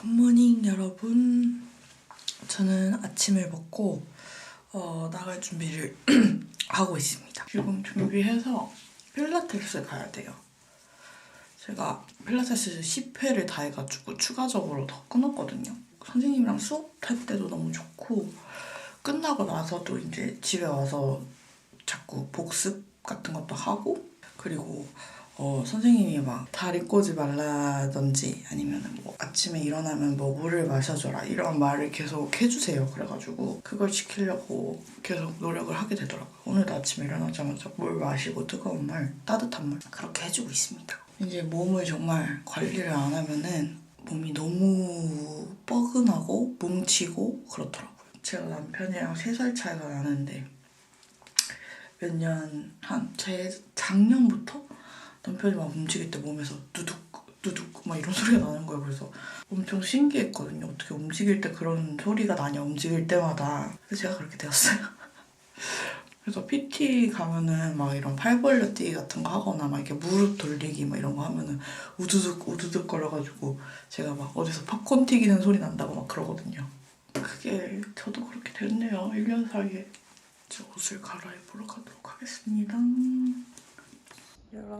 굿모닝 여러분. 저는 아침을 먹고 어, 나갈 준비를 하고 있습니다. 지금 준비해서 필라테스 가야 돼요. 제가 필라테스 10회를 다 해가지고 추가적으로 더 끊었거든요. 선생님이랑 수업할 때도 너무 좋고 끝나고 나서도 이제 집에 와서 자꾸 복습 같은 것도 하고 그리고 어, 선생님이 막 다리 꼬지 말라든지 아니면 뭐 아침에 일어나면 뭐 물을 마셔줘라 이런 말을 계속 해주세요. 그래가지고 그걸 지키려고 계속 노력을 하게 되더라고요. 오늘도 아침에 일어나자마자 물 마시고 뜨거운 물, 따뜻한 물 그렇게 해주고 있습니다. 이제 몸을 정말 관리를 안 하면은 몸이 너무 뻐근하고 뭉치고 그렇더라고요. 제가 남편이랑 3살 차이가 나는데 몇 년 한 제 작년부터 남편이 막 움직일 때 몸에서 두둑 두둑 막 이런 소리가 나는 거예요. 그래서 엄청 신기했거든요. 어떻게 움직일 때 그런 소리가 나냐 움직일 때마다 그래서 제가 그렇게 되었어요. 그래서 PT 가면은 막 이런 팔 벌려 뛰기 같은 거 하거나 막 이렇게 무릎 돌리기 막 이런 거 하면은 우두둑 우두둑 거려가지고 제가 막 어디서 팝콘 튀기는 소리 난다고 막 그러거든요. 그게 저도 그렇게 됐네요. 1년 사이에. 저 옷을 갈아입으러 가도록 하겠습니다.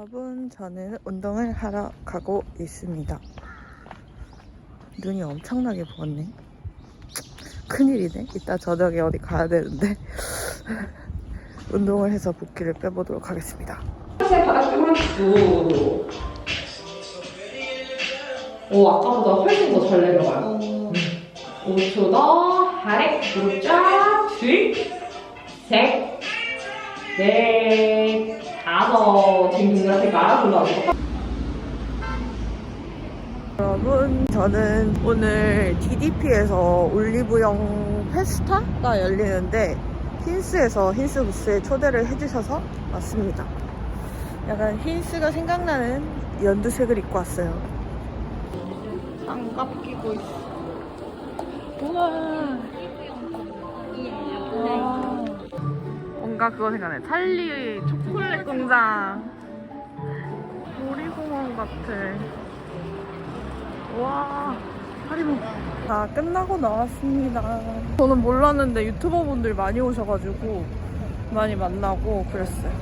여러분, 저는 운동을 하러 가고 있습니다. 눈이 엄청나게 부었네. 큰일이네. 이따 저녁에 어디 가야 되는데. 운동을 해서 붓기를 빼보도록 하겠습니다. 오. 오, 아까보다 훨씬 더 잘 내려가요. 5초 더. 아래, 무릎 쫙. 둘, 셋, 넷, 여러분, 저는 오늘 DDP에서 올리브영 페스타가 열리는데 힌스에서 힌스 부스에 초대를 해주셔서 왔습니다. 약간 힌스가 생각나는 연두색을 입고 왔어요. 장갑 끼고 있어. 우와. 와. 뭔가 그거 생각나네. 찰리 초 콜릿 공장. 놀이공원 같아. 와, 하리보. 다 끝나고 나왔습니다. 저는 몰랐는데 유튜버 분들 많이 오셔가지고 많이 만나고 그랬어요.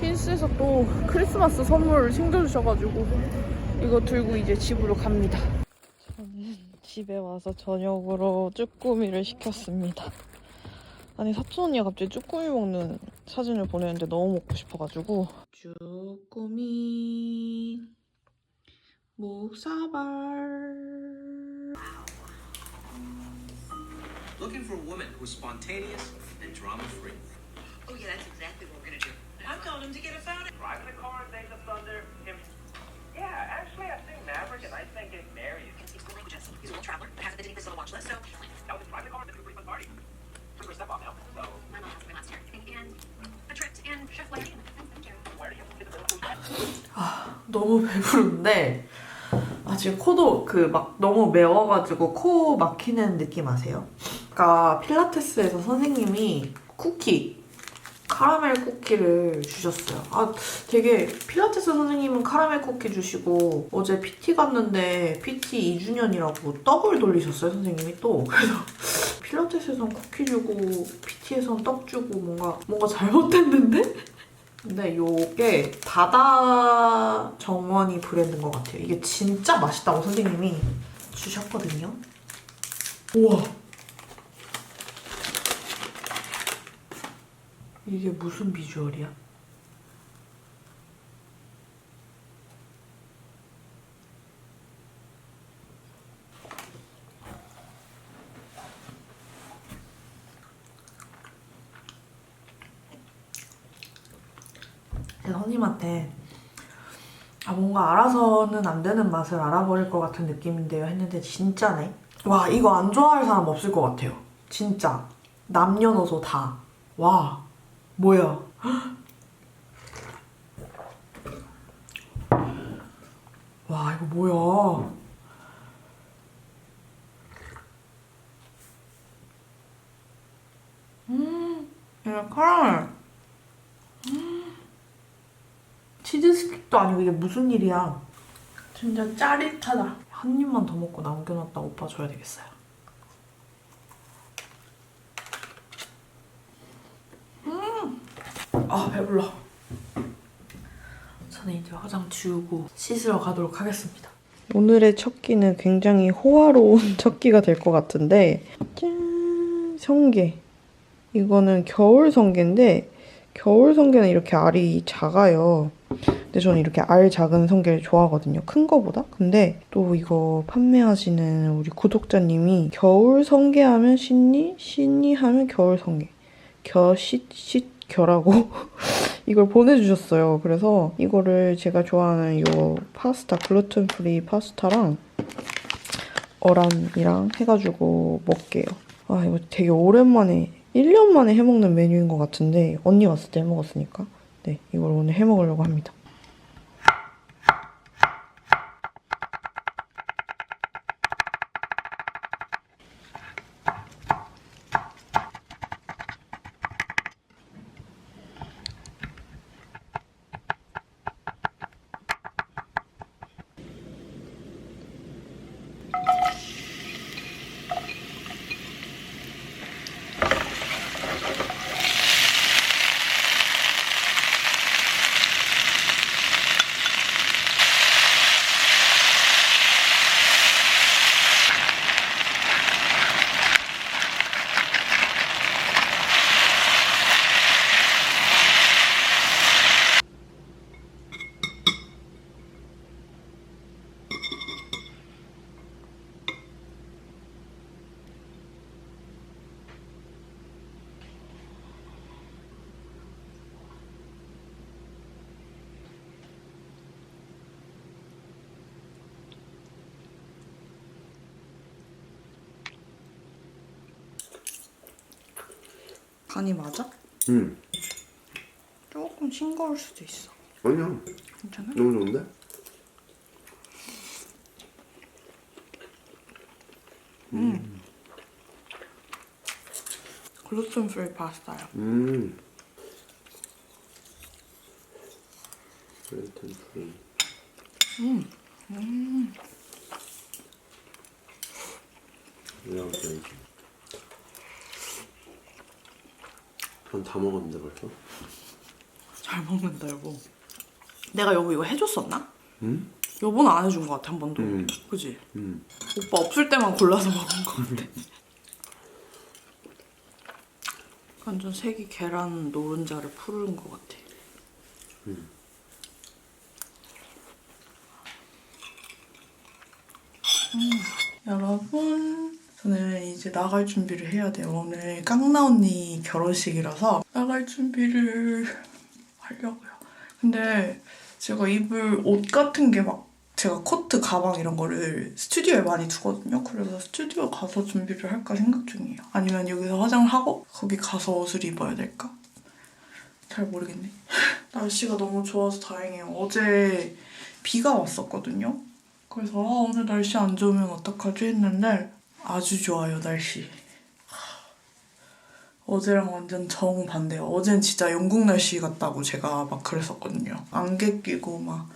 핀스에서 또 크리스마스 선물을 챙겨주셔가지고 이거 들고 이제 집으로 갑니다. 저는 집에 와서 저녁으로 쭈꾸미를 시켰습니다. 아니 사촌 언니가 갑자기 쭈꾸미 먹는 사진을 보내는데 너무 먹고 싶어가지고 쭈꾸미 묵사발 Looking for a woman who's spontaneous and drama free. Oh yeah, that's exactly what we're gonna do. I told him to get out of Driving the car and take the thunder. Him. Yeah, actually, I think Maverick and I think getting married. He's a traveler. Has a Disney Plus on the watch list, so Now, drive the car and middle 너무 배부른데 아 지금 코도 그 막 너무 매워가지고 코 막히는 느낌 아세요? 아까 필라테스에서 선생님이 쿠키 카라멜 쿠키를 주셨어요. 아 되게 필라테스 선생님은 카라멜 쿠키 주시고 어제 PT 갔는데 PT 2주년이라고 떡을 돌리셨어요 선생님이 또 그래서 필라테스에선 쿠키 주고 PT에선 떡 주고 뭔가 뭔가 잘못됐는데? 근데 요게 바다 정원이 브랜드인 것 같아요. 이게 진짜 맛있다고 선생님이 주셨거든요. 우와. 이게 무슨 비주얼이야? 선생님한테 아 뭔가 알아서는 안 되는 맛을 알아버릴 것 같은 느낌인데요 했는데 진짜네? 와 이거 안 좋아할 사람 없을 것 같아요. 진짜. 남녀노소 다와 뭐야 와 이거 뭐야 음 이거 카라멜 치즈 스틱도 아니고 이게 무슨 일이야. 진짜 짜릿하다. 한 입만 더 먹고 남겨놨다 오빠 줘야 되겠어요. 음! 아 배불러. 저는 이제 화장 지우고 씻으러 가도록 하겠습니다. 오늘의 첫 끼는 굉장히 호화로운 첫 끼가 될 것 같은데 짠! 성게. 이거는 겨울 성게인데 겨울 성게는 이렇게 알이 작아요. 근데 저는 이렇게 알 작은 성게를 좋아하거든요. 큰 거보다. 근데 또 이거 판매하시는 우리 구독자님이 겨울 성게 하면 신니, 신니 하면 겨울 성게. 쉿, 겨라고 이걸 보내주셨어요. 그래서 이거를 제가 좋아하는 요 파스타, 글루텐 프리 파스타랑 어란이랑 해가지고 먹게요. 아, 이거 되게 오랜만에, 1년 만에 해먹는 메뉴인 것 같은데, 언니 왔을 때 해먹었으니까. 네, 이걸 오늘 해먹으려고 합니다. 간이 맞아? 응. 조금 싱거울 수도 있어. 아니야. 괜찮아? 너무 좋은데? 글루텐 프리 파스타야. 음. 글루텐 프리. 음. 이랑 줘야지. 전 다 먹었는데 벌써? 잘 먹는다 여보. 내가 여보 이거 해줬었나? 응? 여보는 안 해준 것 같아 한 번도. 음. 그지? 응. 오빠 없을 때만 골라서 먹은 것 같아. 완전 색이 계란 노른자를 푸른 것 같아. 음, 여러분, 저는 이제 나갈 준비를 해야 돼요. 오늘 깡나 언니 결혼식이라서 나갈 준비를 하려고요. 근데 제가 입을 옷 같은 게 막 제가 코트, 가방 이런 거를 스튜디오에 많이 두거든요. 그래서 스튜디오 가서 준비를 할까 생각 중이에요. 아니면 여기서 화장을 하고 거기 가서 옷을 입어야 될까? 잘 모르겠네. 날씨가 너무 좋아서 다행이에요. 어제 비가 왔었거든요. 그래서 아, 오늘 날씨 안 좋으면 어떡하지 했는데 아주 좋아요 날씨. 어제랑 완전 정반대요. 어젠 진짜 영국 날씨 같다고 제가 막 그랬었거든요. 안개 끼고 막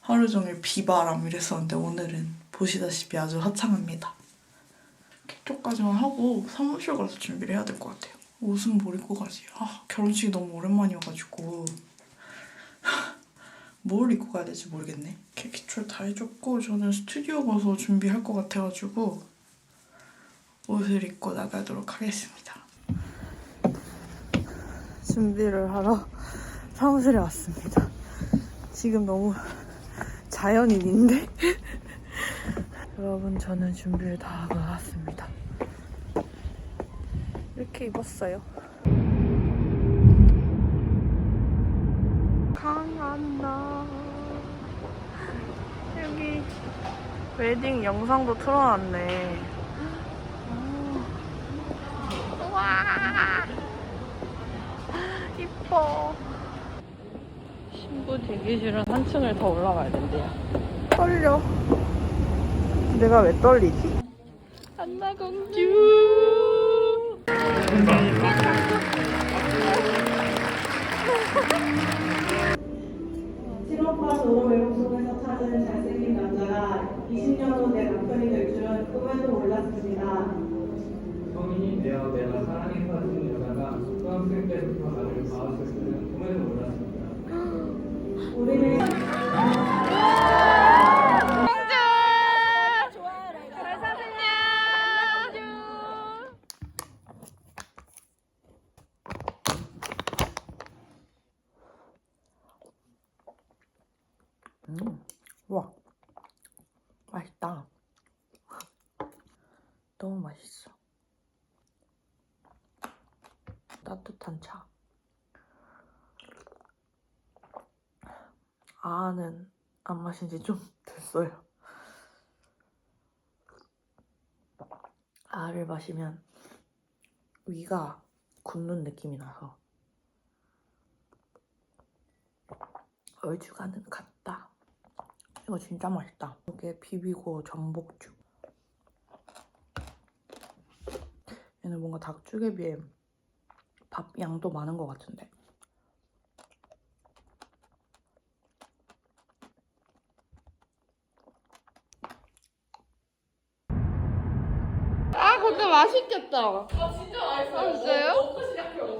하루 종일 비바람 이랬었는데 오늘은 보시다시피 아주 화창합니다. 캐쪽까지만 하고 사무실 가서 준비를 해야 될 것 같아요. 옷은 뭘 입고 가지? 아 결혼식이 너무 오랜만이어가지고 뭘 입고 가야 될지 모르겠네. 캐키출 다 해줬고 저는 스튜디오 가서 준비할 것 같아가지고 옷을 입고 나가도록 하겠습니다. 준비를 하러 사무실에 왔습니다. 지금 너무 자연인인데? 여러분 저는 준비를 다 하고 왔습니다. 이렇게 입었어요. 강한나 여기 웨딩 영상도 틀어놨네. 우와 이뻐. 신부 대기실은 한 층을 더 올라가야 된대요. 떨려. 내가 왜 떨리지? 안나 공주. 우리는 와, 맛있다. 너무 맛있어. 따뜻한 차. 아는 안 마신 지 좀 됐어요. 아를 마시면 위가 굳는 느낌이 나서 얼주가는 같다. 이거 진짜 맛있다. 이게 비비고 전복죽. 얘는 뭔가 닭죽에 비해 밥 양도 많은 것 같은데. 아, 근데 맛있겠다. 아, 진짜 맛있어요. 진짜요? 먹고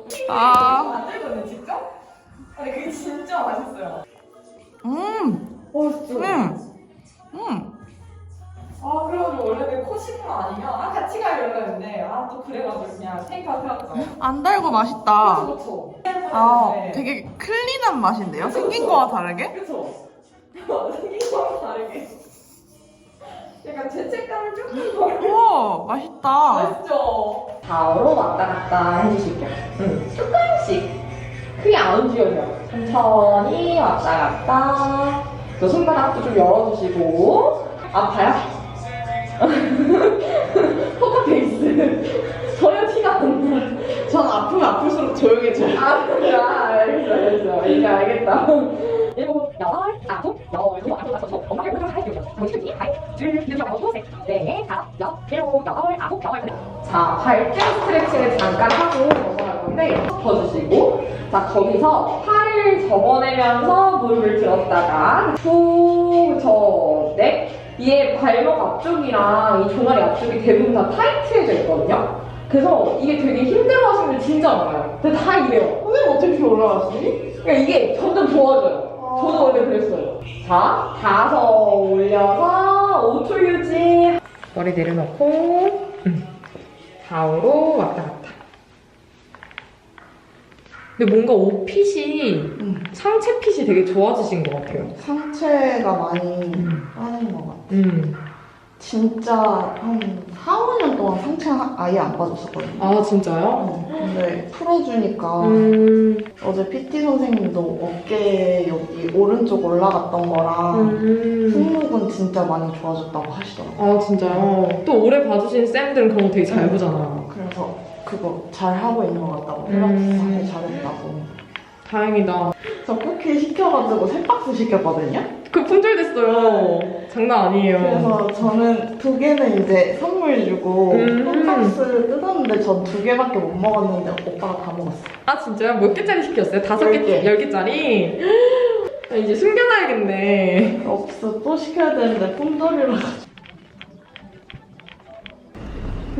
시작해, 아. 만들거든요, 직접? 아니, 그게 진짜 맛있어요. 음, 어, 진짜. 음, 음. 아, 그래가지고 원래는 코식만 아니면, 아, 같이 가려고 했는데, 아, 또 그래가지고 그냥 테이크아웃 해왔죠. 안 달고 맛있다. 그쵸. 아, 네. 되게 클린한 맛인데요? 생긴 거와 다르게? 그쵸? 생긴 거랑 다르게. 약간 죄책감을 조금 덜. 우와, 맛있다. 맛있죠? 좌우로 왔다 갔다 해주실게요. 응. 조금씩. 크게 안 움직여요. 천천히 왔다 갔다. 또 손바닥도 좀 열어주시고. 아파요? 포커페이스. 전혀 티가 안 나. 전 아프면 아플수록 조용해져요. 아, 그래. 알겠어, 알겠어. 이제 알겠다. 일곱, 여덟, 아홉, 열, 두, 아홉, 여섯, 엄마 일곱, 여덟, 아홉, 열, 정신 하이, 둘, 넷, 여섯, 셋, 넷, 다섯, 여섯, 일곱, 여덟, 아홉, 열. 자, 발등 스트레칭을 잠깐 하고 넘어갈 건데, 덮어주시고, 자, 거기서 팔을 접어내면서 무릎을 들었다가, 후, 저, 넷. 얘 발목 앞쪽이랑 이 종아리 앞쪽이 대부분 다 타이트해져 있거든요. 그래서 이게 되게 힘들어 하시는 분들 진짜 많아요. 근데 다 이래요. 선생님 어떻게 올라가시니? 그러니까 이게 점점 좋아져요. 저도 원래 그랬어요. 자, 다섯 올려서 5초 유지. 머리 내려놓고 음. 좌우로 왔다 갔다. 근데 뭔가 옷핏이 상체 핏이 되게 좋아지신 것 같아요. 상체가 많이 음. 빠진 것 같아. 음. 진짜 한 4, 5년 동안 상체가 아예 안 빠졌었거든요. 아 진짜요? 어, 근데 풀어주니까 음. 어제 PT 선생님도 어깨 여기 오른쪽 올라갔던 거랑 음. 승모근 진짜 많이 좋아졌다고 하시더라고요. 아 진짜요? 또 오래 봐주신 쌤들은 그런 거 되게 잘 보잖아. 그래서 그거 잘 하고 있는 것 같다고 음. 필라테스 잘했다고. 다행이다. 저 쿠키 시켜가지고 세 박스 시켰거든요. 그 품절됐어요. 장난 아니에요. 그래서 저는 두 개는 이제 선물 주고 음. 한 박스 뜯었는데 전 두 개밖에 못 먹었는데 오빠가 다 먹었어. 아 진짜요? 몇 개짜리 시켰어요? 다섯 개, 열 개. 열 개짜리? 아, 이제 숨겨놔야겠네. 없어 또 시켜야 되는데 품절이라.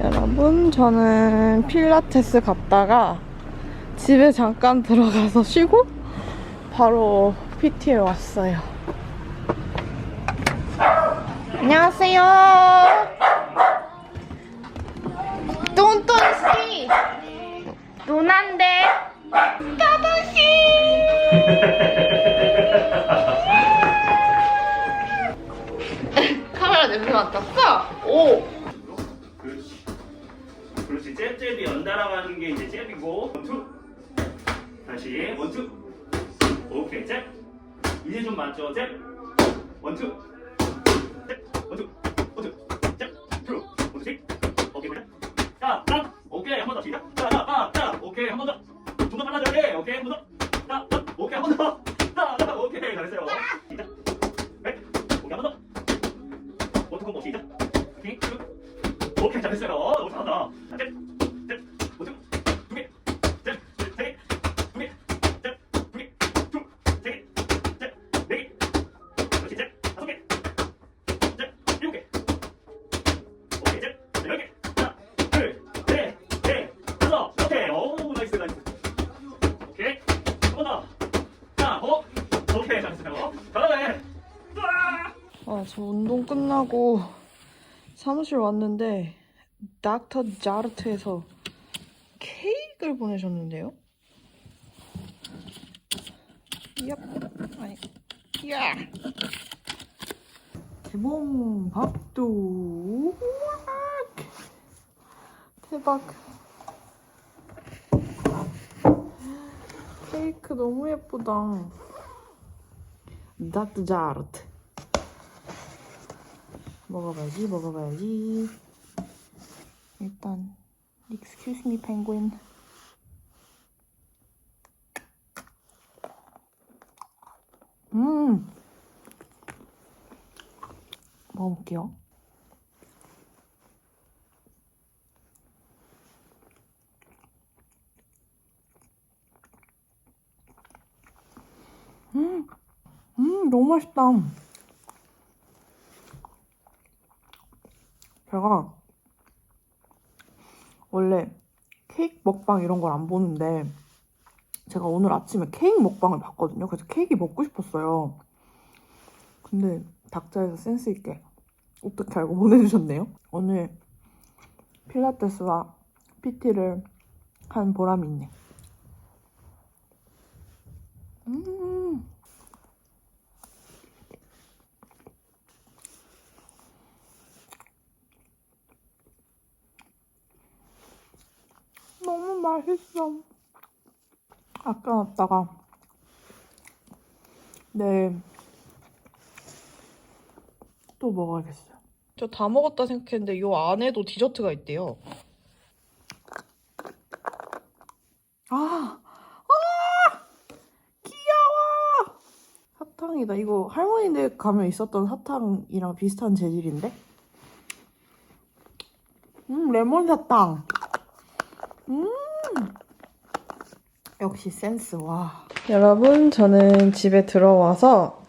여러분 저는 필라테스 갔다가 집에 잠깐 들어가서 쉬고 바로 PT에 왔어요. 안녕하세요. 콤보 시작. 오케이. 쭉. 오케이 잘했어요. 너무 잘한다. 자, 잽, 끝나고 사무실 왔는데 닥터 자르트에서 케이크를 보내셨는데요. 얍, 아니, 야. 개봉 밥도! 대박. 케이크 너무 예쁘다. 닥터 자르트. 먹어봐야지 먹어봐야지. 일단 excuse me penguin. 음! 먹어볼게요. 음, 음 너무 맛있다 제가 원래 케이크 먹방 이런 걸 안 보는데 제가 오늘 아침에 케이크 먹방을 봤거든요. 그래서 케이크 먹고 싶었어요. 근데 닥자에서 센스 있게 어떻게 알고 보내주셨네요. 오늘 필라테스와 PT를 한 보람이 있네. 음. 너무 맛있어. 아껴놨다가 내일 또 먹어야겠어요. 저 다 먹었다 생각했는데 이 안에도 디저트가 있대요. 아, 아, 귀여워. 사탕이다. 이거 할머니네 가면 있었던 사탕이랑 비슷한 재질인데? 음, 레몬 사탕. 음. 역시 센스 와. 여러분 저는 집에 들어와서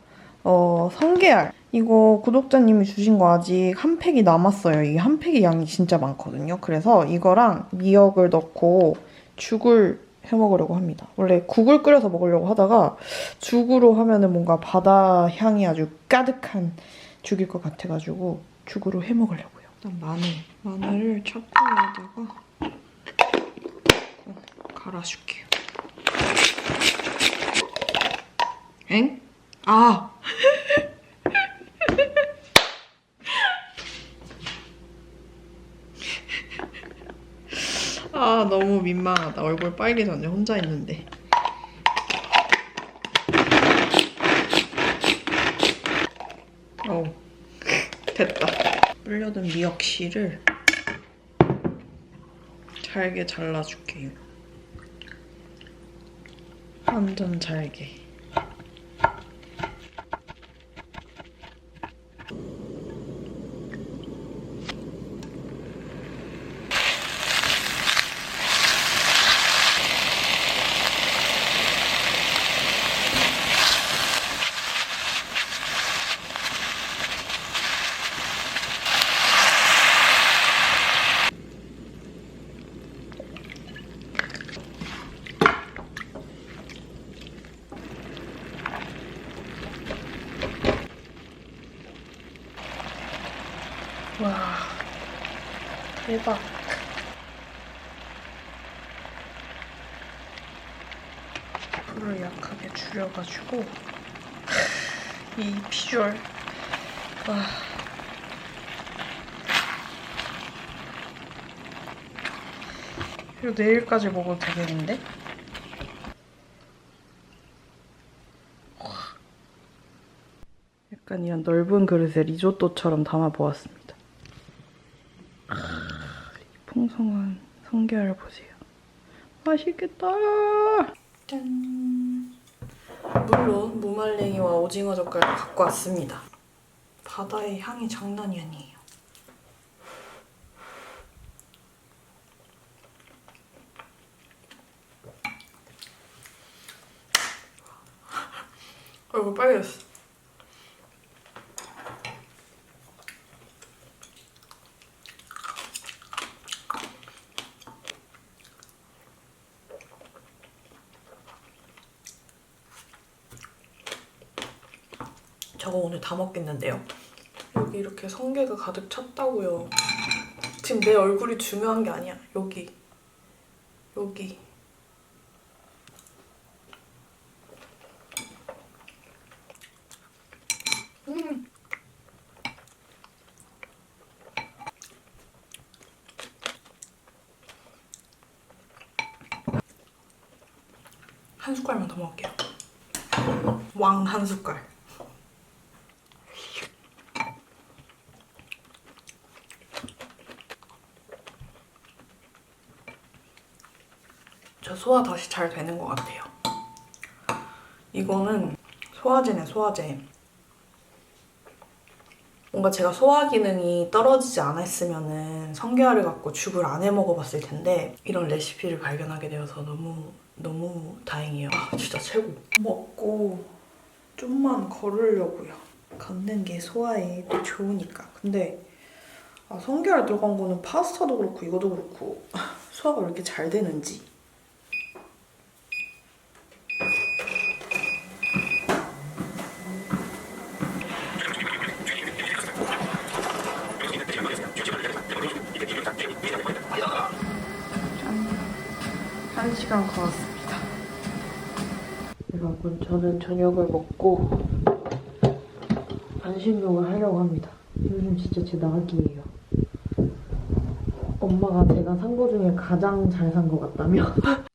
어, 성게알 이거 구독자님이 주신 거 아직 한 팩이 남았어요. 이한 팩의 양이 진짜 많거든요. 그래서 이거랑 미역을 넣고 죽을 해 먹으려고 합니다. 원래 국을 끓여서 먹으려고 하다가 죽으로 하면은 뭔가 바다 향이 아주 가득한 죽일 것 같아가지고 죽으로 해 먹으려고요. 일단 마늘, 마늘을 찹쌀에다가 갈아줄게요. 엥? 아! 아, 너무 민망하다. 얼굴 빨개졌네. 혼자 있는데. 어우, 됐다. 불려둔 미역씨를 잘게 잘라줄게요. 완전 잘게. 와, 대박. 불을 약하게 줄여가지고 이 비주얼 와. 이거 내일까지 먹어도 되겠는데? 약간 이런 넓은 그릇에 리조또처럼 담아보았습니다. 아, 이 풍성한 성게알 보세요. 맛있겠다. 짠. 물론 무말랭이와 오징어 젓갈도 갖고 왔습니다. 바다의 향이 장난이 아니에요. 얼굴 빨개졌어. 다 먹겠는데요. 여기 이렇게 성게가 가득 찼다고요. 지금 내 얼굴이 중요한 게 아니야. 여기. 여기. 음. 한 숟갈만 더 먹을게요. 왕 한 숟갈. 저 소화 다시 잘 되는 것 같아요. 이거는 소화제네, 소화제. 뭔가 제가 소화 기능이 떨어지지 않았으면은 성게알을 갖고 죽을 안 해 먹어봤을 텐데 이런 레시피를 발견하게 되어서 너무 너무 다행이에요. 아 진짜 최고. 먹고 좀만 걸으려고요. 걷는 게 소화에 또 좋으니까. 근데 아, 성게알 들어간 거는 파스타도 그렇고 이것도 그렇고 소화가 왜 이렇게 잘 되는지. 한 시간 걸었습니다. 여러분, 저는 저녁을 먹고 반신욕을 하려고 합니다. 요즘 진짜 제 낙이에요. 엄마가 제가 산 거 중에 가장 잘 산 것 같다며